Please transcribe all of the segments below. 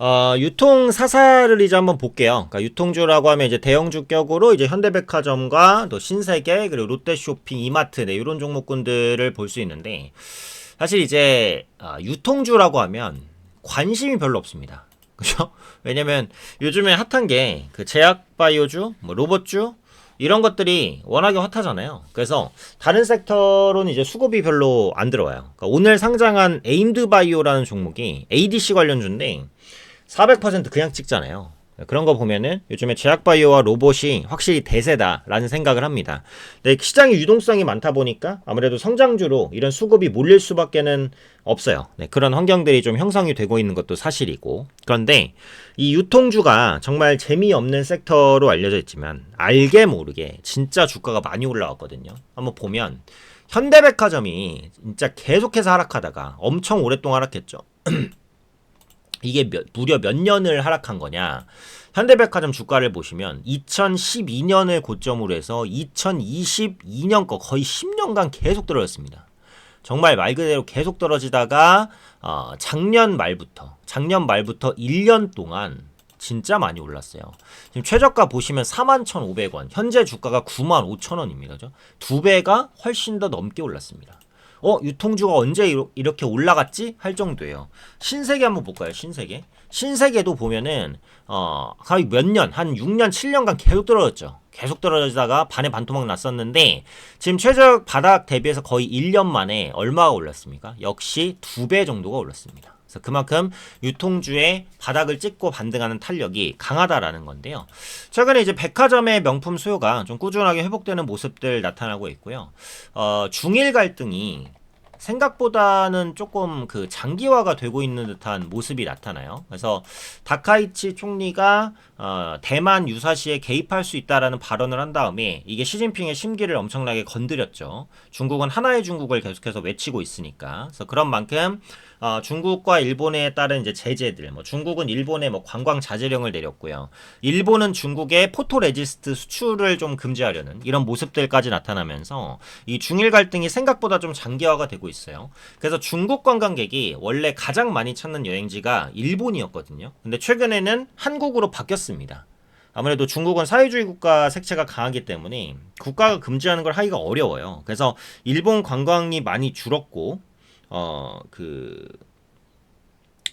어, 유통 사사를 이제 한번 볼게요. 그러니까 유통주라고 하면 이제 대형주 격으로 이제 현대백화점과 또 신세계 그리고 롯데쇼핑, 이마트 네, 이런 종목군들을 볼 수 있는데 사실 이제 아, 유통주라고 하면 관심이 별로 없습니다. 그죠? 왜냐면 요즘에 핫한 게 그 제약 바이오주, 뭐 로봇주 이런 것들이 워낙에 핫하잖아요. 그래서 다른 섹터로는 이제 수급이 별로 안 들어와요. 그러니까 오늘 상장한 에임드 바이오라는 종목이 ADC 관련주인데 400% 그냥 찍잖아요. 그런 거 보면은 요즘에 제약바이오와 로봇이 확실히 대세다라는 생각을 합니다. 근데 시장의 유동성이 많다 보니까 아무래도 성장주로 이런 수급이 몰릴 수밖에는 없어요. 네, 그런 환경들이 좀 형성이 되고 있는 것도 사실이고. 그런데 이 유통주가 정말 재미없는 섹터로 알려져 있지만 알게 모르게 진짜 주가가 많이 올라왔거든요. 한번 보면 현대백화점이 진짜 계속해서 하락하다가 엄청 오랫동안 하락했죠. 이게 몇, 무려 몇 년을 하락한 거냐? 현대백화점 주가를 보시면 2012년을 고점으로 해서 2022년 거 거의 10년간 계속 떨어졌습니다. 정말 말 그대로 계속 떨어지다가 어, 작년 말부터 작년 말부터 1년 동안 진짜 많이 올랐어요. 지금 최저가 보시면 41,500원, 현재 주가가 95,000원입니다. 두 배가 훨씬 더 넘게 올랐습니다. 어 유통주가 언제 이렇게 올라갔지 할 정도예요. 신세계 한번 볼까요? 신세계. 신세계도 보면은 어 거의 몇 년, 한 6년, 7년간 계속 떨어졌죠. 계속 떨어지다가 반에 반토막 났었는데 지금 최저 바닥 대비해서 거의 1년 만에 얼마가 올랐습니까? 역시 두 배 정도가 올랐습니다. 그래서 그만큼 유통주의 바닥을 찍고 반등하는 탄력이 강하다라는 건데요. 최근에 이제 백화점의 명품 수요가 좀 꾸준하게 회복되는 모습들 나타나고 있고요. 어, 중일 갈등이 생각보다는 조금 그 장기화가 되고 있는 듯한 모습이 나타나요. 그래서 다카이치 총리가 어, 대만 유사시에 개입할 수 있다라는 발언을 한 다음에 이게 시진핑의 심기를 엄청나게 건드렸죠. 중국은 하나의 중국을 계속해서 외치고 있으니까. 그래서 그런 만큼 어, 중국과 일본에 따른 이제 제재들, 뭐 중국은 일본에 뭐 관광 자제령을 내렸고요. 일본은 중국의 포토레지스트 수출을 좀 금지하려는 이런 모습들까지 나타나면서 이 중일 갈등이 생각보다 좀 장기화가 되고 있어요. 그래서 중국 관광객이 원래 가장 많이 찾는 여행지가 일본이었거든요. 근데 최근에는 한국으로 바뀌었습니다. 아무래도 중국은 사회주의 국가 색채가 강하기 때문에 국가가 금지하는 걸 하기가 어려워요. 그래서 일본 관광이 많이 줄었고 어그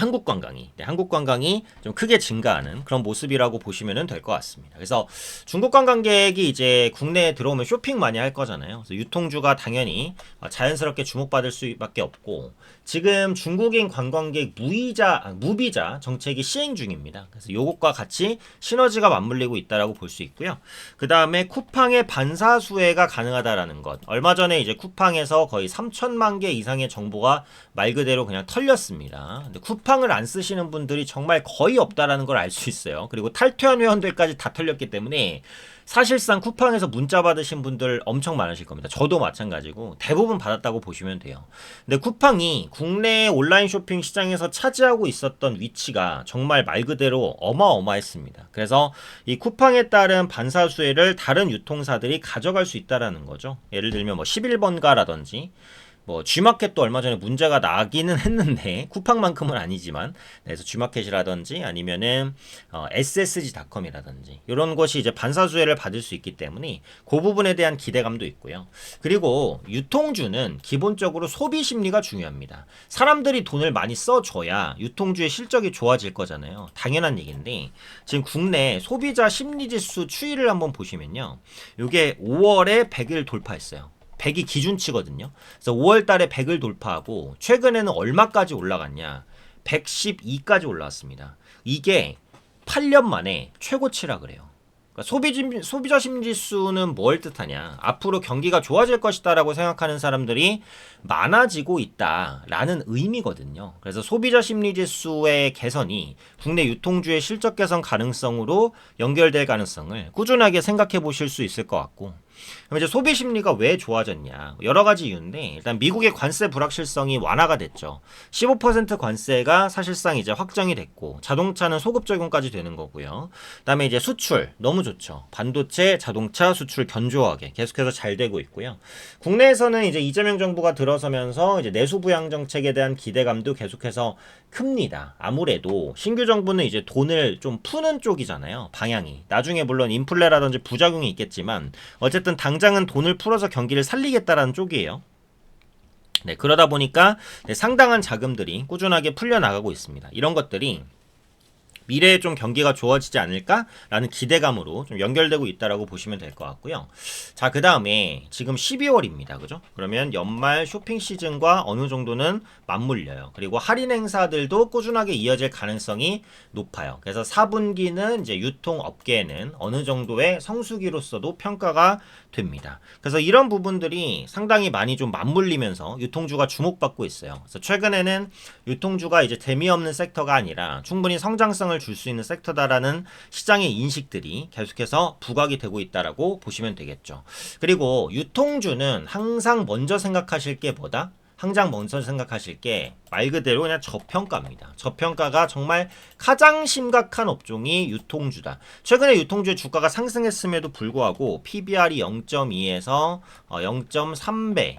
한국 관광이 네, 한국 관광이 좀 크게 증가하는 그런 모습이라고 보시면 될 것 같습니다. 그래서 중국 관광객이 이제 국내에 들어오면 쇼핑 많이 할 거잖아요. 그래서 유통주가 당연히 어, 자연스럽게 주목받을 수밖에 없고 지금 중국인 관광객 무이자 아, 무비자 정책이 시행 중입니다. 그래서 요것과 같이 시너지가 맞물리고 있다라고 볼 수 있고요. 그 다음에 쿠팡의 반사 수혜가 가능하다라는 것. 얼마 전에 이제 쿠팡에서 거의 3천만 개 이상의 정보가 말 그대로 그냥 털렸습니다. 근데 쿠팡 을 안 쓰시는 분들이 정말 거의 없다라는 걸 알 수 있어요. 그리고 탈퇴한 회원들까지 다 털렸기 때문에 사실상 쿠팡에서 문자 받으신 분들 엄청 많으실 겁니다. 저도 마찬가지고 대부분 받았다고 보시면 돼요. 근데 쿠팡이 국내 온라인 쇼핑 시장에서 차지하고 있었던 위치가 정말 말 그대로 어마어마했습니다. 그래서 이 쿠팡에 따른 반사 수혜를 다른 유통사들이 가져갈 수 있다라는 거죠. 예를 들면 뭐 11번가라든지 뭐 G마켓도 얼마 전에 문제가 나기는 했는데 쿠팡만큼은 아니지만 그래서 G마켓이라든지 아니면은 어, SSG닷컴이라든지 이런 것이 이제 반사수혜를 받을 수 있기 때문에 그 부분에 대한 기대감도 있고요. 그리고 유통주는 기본적으로 소비 심리가 중요합니다. 사람들이 돈을 많이 써줘야 유통주의 실적이 좋아질 거잖아요. 당연한 얘기인데 지금 국내 소비자 심리지수 추이를 한번 보시면요. 이게 5월에 100일 돌파했어요. 100이 기준치거든요. 그래서 5월 달에 100을 돌파하고 최근에는 얼마까지 올라갔냐? 112까지 올라왔습니다. 이게 8년 만에 최고치라 그래요. 그러니까 소비, 소비자 심지수는 뭘 뜻하냐? 앞으로 경기가 좋아질 것이다라고 생각하는 사람들이 많아지고 있다라는 의미거든요. 그래서 소비자 심리지수의 개선이 국내 유통주의 실적 개선 가능성으로 연결될 가능성을 꾸준하게 생각해 보실 수 있을 것 같고 그럼 이제 소비 심리가 왜 좋아졌냐? 여러 가지 이유인데 일단 미국의 관세 불확실성이 완화가 됐죠. 15% 관세가 사실상 이제 확정이 됐고 자동차는 소급 적용까지 되는 거고요. 그다음에 이제 수출 너무 좋죠. 반도체, 자동차 수출 견조하게 계속해서 잘 되고 있고요. 국내에서는 이제 이재명 정부가 들어서면서 이제 내수 부양 정책에 대한 기대감도 계속해서 큽니다. 아무래도 신규 정부는 이제 돈을 좀 푸는 쪽이잖아요. 방향이. 나중에 물론 인플레라든지 부작용이 있겠지만 어쨌든 당장은 돈을 풀어서 경기를 살리겠다라는 쪽이에요. 네, 그러다 보니까 네, 상당한 자금들이 꾸준하게 풀려나가고 있습니다. 이런 것들이 미래에 좀 경기가 좋아지지 않을까라는 기대감으로 좀 연결되고 있다라고 보시면 될 것 같고요. 자, 그 다음에 지금 12월입니다. 그죠? 그러면 연말 쇼핑 시즌과 어느 정도는 맞물려요. 그리고 할인 행사들도 꾸준하게 이어질 가능성이 높아요. 그래서 4분기는 이제 유통업계에는 어느 정도의 성수기로서도 평가가 됩니다. 그래서 이런 부분들이 상당히 많이 좀 맞물리면서 유통주가 주목받고 있어요. 그래서 최근에는 유통주가 이제 재미없는 섹터가 아니라 충분히 성장성을 줄 수 있는 섹터다라는 시장의 인식들이 계속해서 부각이 되고 있다라고 보시면 되겠죠. 그리고 유통주는 항상 먼저 생각하실 게 뭐다? 항상 먼저 생각하실 게 말 그대로 그냥 저평가입니다. 저평가가 정말 가장 심각한 업종이 유통주다. 최근에 유통주의 주가가 상승했음에도 불구하고 PBR이 0.2에서 0.3배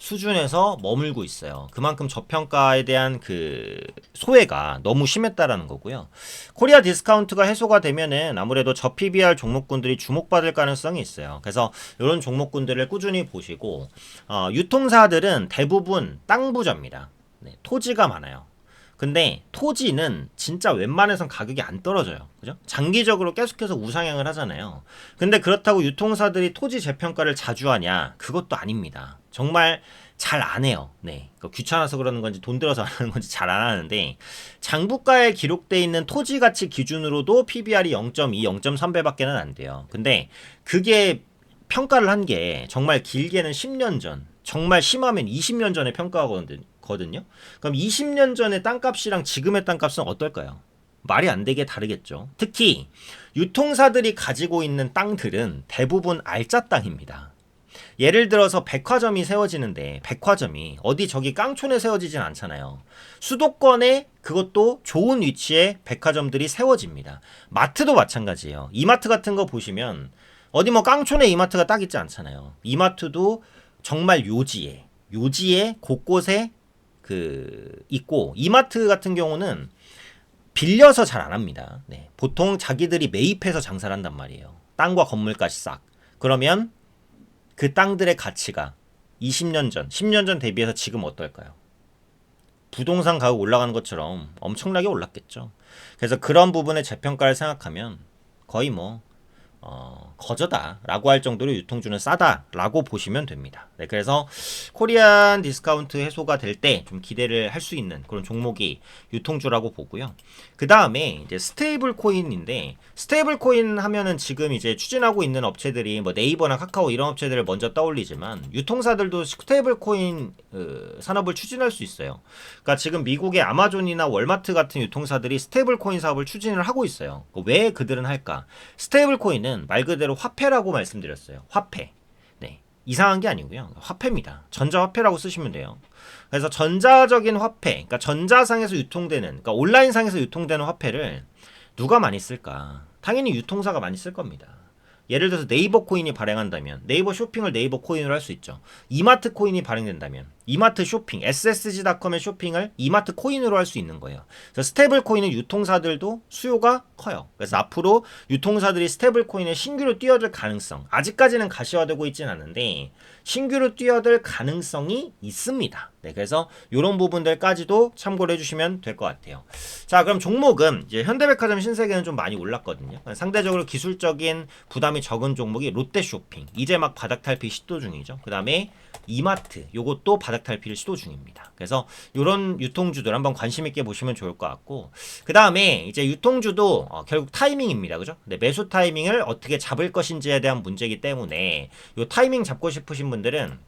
수준에서 머물고 있어요. 그만큼 저평가에 대한 그 소외가 너무 심했다라는 거고요. 코리아 디스카운트가 해소가 되면은 아무래도 저 PBR 종목군들이 주목받을 가능성이 있어요. 그래서 이런 종목군들을 꾸준히 보시고 어, 유통사들은 대부분 땅 부자입니다. 네, 토지가 많아요. 근데 토지는 진짜 웬만해선 가격이 안 떨어져요. 그죠? 장기적으로 계속해서 우상향을 하잖아요. 근데 그렇다고 유통사들이 토지 재평가를 자주 하냐? 그것도 아닙니다. 정말 잘 안 해요. 네. 그러니까 귀찮아서 그러는 건지 돈 들어서 하는 건지 잘 안 하는데 장부가에 기록돼 있는 토지 가치 기준으로도 PBR이 0.2, 0.3배밖에는 안 돼요. 근데 그게 평가를 한 게 정말 길게는 10년 전, 정말 심하면 20년 전에 평가하거든요. 거든요. 그럼 20년 전의 땅값이랑 지금의 땅값은 어떨까요? 말이 안 되게 다르겠죠. 특히 유통사들이 가지고 있는 땅들은 대부분 알짜 땅입니다. 예를 들어서 백화점이 세워지는데 백화점이 어디 저기 깡촌에 세워지진 않잖아요. 수도권에 그것도 좋은 위치에 백화점들이 세워집니다. 마트도 마찬가지예요. 이마트 같은 거 보시면 어디 뭐 깡촌에 이마트가 딱 있지 않잖아요. 이마트도 정말 요지에 요지에 곳곳에 그 있고 이마트 같은 경우는 빌려서 잘 안 합니다. 네. 보통 자기들이 매입해서 장사를 한단 말이에요. 땅과 건물까지 싹. 그러면 그 땅들의 가치가 20년 전, 10년 전 대비해서 지금 어떨까요? 부동산 가격 올라가는 것처럼 엄청나게 올랐겠죠. 그래서 그런 부분의 재평가를 생각하면 거의 뭐 어, 거저다라고 할 정도로 유통주는 싸다라고 보시면 됩니다. 네, 그래서 코리안 디스카운트 해소가 될 때 좀 기대를 할 수 있는 그런 종목이 유통주라고 보고요. 그 다음에 이제 스테이블 코인인데 스테이블 코인 하면은 지금 이제 추진하고 있는 업체들이 뭐 네이버나 카카오 이런 업체들을 먼저 떠올리지만 유통사들도 스테이블 코인 어, 산업을 추진할 수 있어요. 그러니까 지금 미국의 아마존이나 월마트 같은 유통사들이 스테이블 코인 사업을 추진을 하고 있어요. 왜 그들은 할까? 스테이블 코인은 말 그대로 화폐라고 말씀드렸어요. 화폐. 네. 이상한 게 아니고요. 화폐입니다. 전자화폐라고 쓰시면 돼요. 그래서 전자적인 화폐, 그러니까 전자상에서 유통되는, 그러니까 온라인상에서 유통되는 화폐를 누가 많이 쓸까? 당연히 유통사가 많이 쓸 겁니다. 예를 들어서 네이버 코인이 발행한다면 네이버 쇼핑을 네이버 코인으로 할 수 있죠. 이마트 코인이 발행된다면 이마트 쇼핑, ssg.com의 쇼핑을 이마트 코인으로 할 수 있는 거예요. 그래서 스테이블 코인은 유통사들도 수요가 커요. 그래서 앞으로 유통사들이 스테이블 코인에 신규로 뛰어들 가능성 아직까지는 가시화되고 있지는 않은데 신규로 뛰어들 가능성이 있습니다. 네, 그래서 이런 부분들까지도 참고를 해주시면 될 것 같아요. 자, 그럼 종목은 이제 현대백화점 신세계는 좀 많이 올랐거든요. 상대적으로 기술적인 부담이 적은 종목이 롯데쇼핑 이제 막 바닥 탈피 시도 중이죠. 그 다음에 이마트 요것도 바닥 탈피를 시도 중입니다. 그래서 이런 유통주들 한번 관심 있게 보시면 좋을 것 같고 그 다음에 이제 유통주도 어, 결국 타이밍입니다. 그죠? 네, 매수 타이밍을 어떻게 잡을 것인지에 대한 문제이기 때문에 요 타이밍 잡고 싶으신 분들은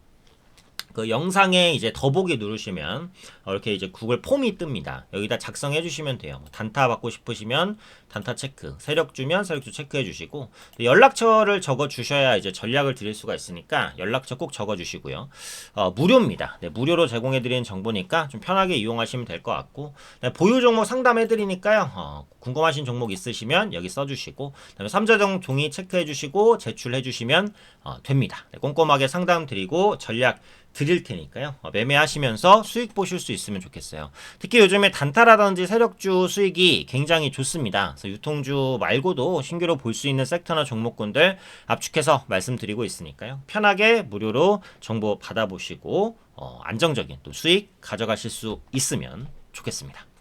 그 영상에 이제 더보기 누르시면 이렇게 이제 구글 폼이 뜹니다. 여기다 작성해 주시면 돼요. 뭐 단타 받고 싶으시면 단타 체크, 세력 주면 세력주 체크해 주시고 연락처를 적어 주셔야 이제 전략을 드릴 수가 있으니까 연락처 꼭 적어 주시고요. 어, 무료입니다. 네, 무료로 제공해 드리는 정보니까 좀 편하게 이용하시면 될 것 같고 네, 보유 종목 상담해 드리니까요. 어, 궁금하신 종목 있으시면 여기 써 주시고 그다음에 3자정 종이 체크해 주시고 제출해 주시면 어, 됩니다. 네, 꼼꼼하게 상담 드리고 전략 드릴 테니까요. 어, 매매하시면서 수익 보실 수 있으면 좋겠어요. 특히 요즘에 단타라든지 세력주 수익이 굉장히 좋습니다. 그래서 유통주 말고도 신규로 볼 수 있는 섹터나 종목군들 압축해서 말씀드리고 있으니까요. 편하게 무료로 정보 받아보시고 어, 안정적인 또 수익 가져가실 수 있으면 좋겠습니다.